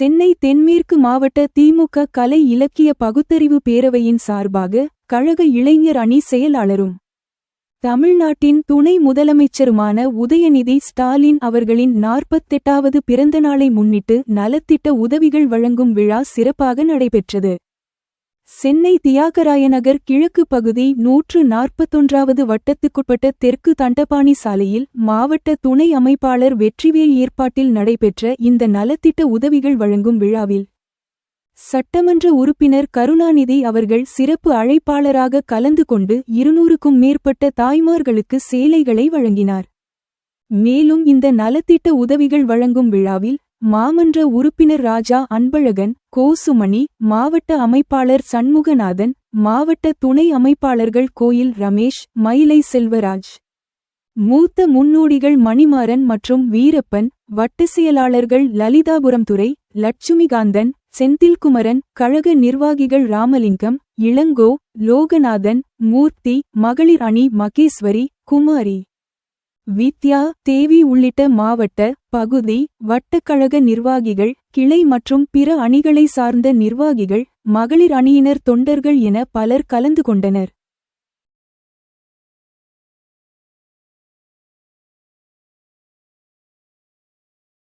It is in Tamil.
சென்னை தென்மேற்கு மாவட்ட திமுக கலை இலக்கிய பகுத்தறிவு பேரவையின் சார்பாக கழக இளைஞர் அணி செயலாளரும் தமிழ்நாட்டின் துணை முதலமைச்சருமான உதயநிதி ஸ்டாலின் அவர்களின் நாற்பத்தெட்டாவது பிறந்தநாளை முன்னிட்டு நலத்திட்ட உதவிகள் வழங்கும் விழா சிறப்பாக நடைபெற்றது. சென்னை தியாகராயநகர் கிழக்கு பகுதி நூற்று நாற்பத்தொன்றாவது வட்டத்துக்குட்பட்ட தெற்கு தண்டபாணி சாலையில் மாவட்ட துணை அமைப்பாளர் வெற்றிவேல் ஏற்பாட்டில் நடைபெற்ற இந்த நலத்திட்ட உதவிகள் வழங்கும் விழாவில் சட்டமன்ற உறுப்பினர் கருணாநிதி அவர்கள் சிறப்பு அழைப்பாளராக கலந்து கொண்டு இருநூறுக்கும் மேற்பட்ட தாய்மார்களுக்கு சேலைகளை வழங்கினார். மேலும் இந்த நலத்திட்ட உதவிகள் வழங்கும் விழாவில் மாமன்ற உறுப்பினர் ராஜா அன்பழகன் கோசுமணி மாவட்ட அமைப்பாளர் சண்முகநாதன் மாவட்ட துணை அமைப்பாளர்கள் கோயில் ரமேஷ் மயிலை செல்வராஜ். மூத்த முன்னோடிகள் மணிமாறன் மற்றும் வீரப்பன் வட்ட செயலாளர்கள் லலிதாபுரம் துறை லட்சுமிகாந்தன் செந்தில்குமரன் கழக நிர்வாகிகள் ராமலிங்கம் இளங்கோ லோகநாதன் மூர்த்தி மகளிர் அணி மகேஸ்வரி குமாரி. வித்யா தேவி உள்ளிட்ட மாவட்ட பகுதி வட்டக்கழக நிர்வாகிகள் கிளை மற்றும் பிற அணிகளை சார்ந்த நிர்வாகிகள் மகளிர் அணியினர் தொண்டர்கள் என பலர் கலந்து கொண்டனர்.